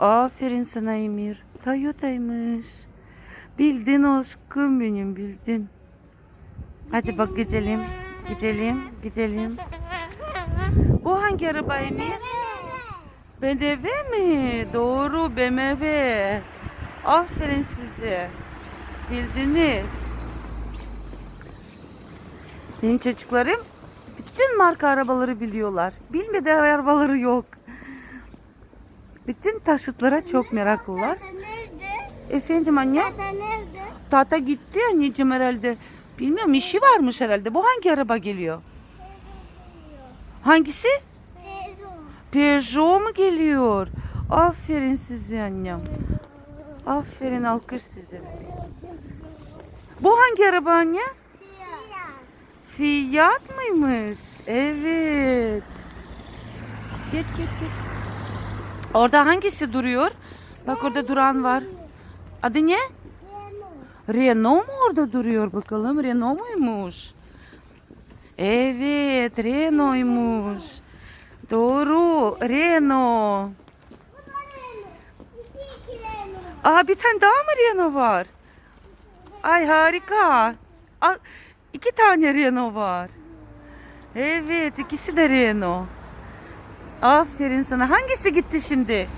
Aferin sana Emir. Toyota'ymış. Bildin aşkım benim bildin. Hadi bak gidelim. Gidelim. Gidelim. Bu hangi araba Emir? BMW mi? Doğru BMW. Aferin size. Bildiniz. Benim çocuklarım bütün marka arabaları biliyorlar. Bilmediği arabaları yok. Bütün taşıtlara çok meraklılar. Tata nerede? Efendim anne? Tata nerede? Tata gitti anneciğim herhalde. Bilmiyorum işi varmış herhalde. Bu hangi araba geliyor? Hangisi? Teyze Peugeot mu geliyor? Aferin size annem. Aferin alkış size. Bu hangi araba anne? Fiyat mıymış? Evet. Geç geç geç. Orada hangisi duruyor? Bak orada duran var. Adı ne? Renault mu orada duruyor bakalım? Renault muymuş? Evet, Renault'muş. Doğru, Renault. Aa bir tane daha mı Renault var? Ay harika. Al, iki tane Renault var. Evet, ikisi de Renault. Aferin sana. Hangisi gitti şimdi?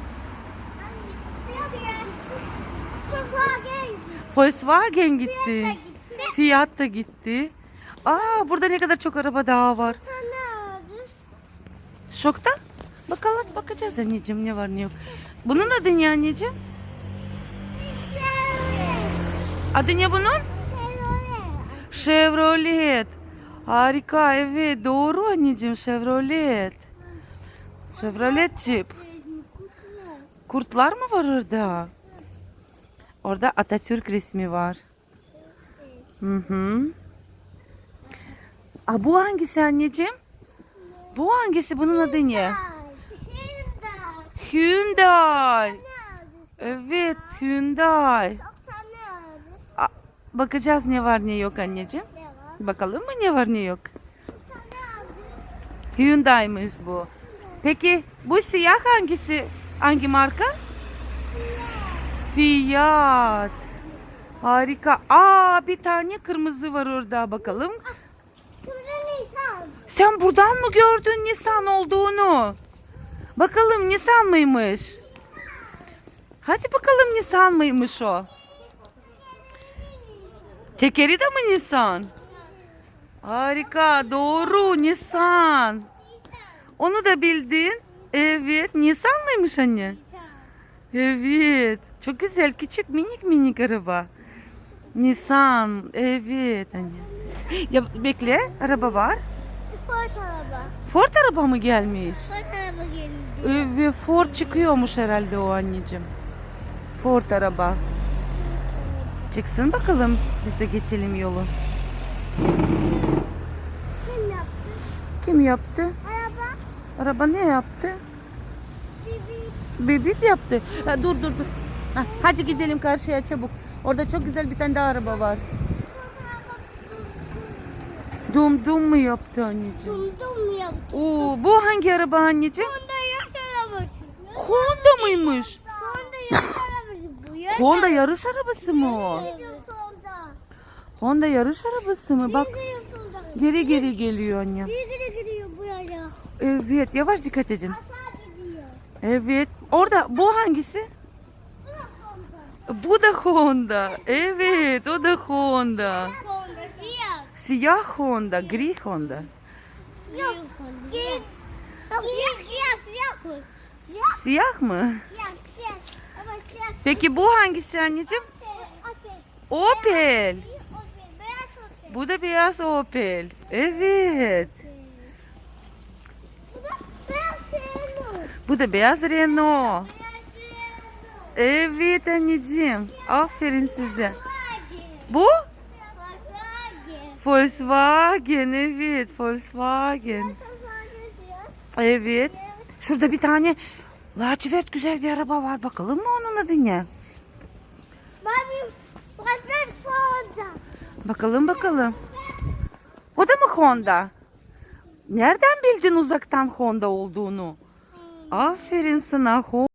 Volkswagen gitti. Fiat da gitti. Aa burada ne kadar çok araba daha var. Şokta? Bakalım bakacağız anneciğim ne var ne yok. Bunun adı ne anneciğim? Adı ne bunun? Chevrolet. Harika evet doğru anneciğim Chevrolet. Chevrolet Jeep. Kurtlar mı var orada? Orada Atatürk resmi var. Hı hı. Aa, bu hangisi anneciğim? Bu hangisi? Bunun adı ne? Hyundai. Evet Hyundai. Aa, bakacağız ne var ne yok anneciğim. Bakalım mı ne var ne yok. Hyundai'miş bu. Peki bu siyah hangisi? Hangi marka? Fiat. Harika. Aa bir tane kırmızı var orada bakalım. Sen buradan mı gördün Nisan olduğunu? Bakalım Nisan mıymış? Hadi bakalım Nisan mıymış o? Tekeri de mi Nisan? Harika doğru Nisan. Onu da bildin. Evet Nisan mıymış anne? Evet. Çok güzel küçük minik minik araba. Nisan. Evet anne. Ya bekle araba var. Ford araba. Ford araba mı gelmiş? Ford araba geldi. Evet Ford çıkıyormuş herhalde o anneciğim. Ford araba. Çıksın bakalım biz de geçelim yolu. Kim yaptı? Kim yaptı? Araba. Ne yaptı? Bibi. Bebek yaptı. Ha, dur dur dur. Ha, hadi gidelim karşıya çabuk. Orada çok güzel bir tane daha araba var. Dum dum mu yaptı anneciğim? Dum dum mu yaptı? Oo, bu hangi araba anneciğim? Honda yaş arabası. Honda mıymış? Honda yaş arabası bu. Honda yarış arabası mı o? Honda? Yarış arabası mı? Bak? Geri geri geliyor annem. Bir geri gidiyor bu yana. Evet yavaş dikkat edin. Evet. Orada bu hangisi? Bu da Honda. Bu da Honda. Evet o da Honda. Siyah. Honda, gri Honda. Yok. Siyah. Siyah siyah siyah. Mı? siyah siyah. Peki bu hangisi anneciğim? Okey. Opel. Bu da beyaz Opel. Evet. Bu da beyaz Renault. Bu da beyaz Renault. Evet anneciğim. Aferin size. Bu? Volkswagen. Evet Volkswagen. Evet. Şurada bir tane lacivert güzel bir araba var. Bakalım mı onun adı ne? Bakalım bakalım. O da mı Honda? Nereden bildin uzaktan Honda olduğunu? Aferin sana. Honda.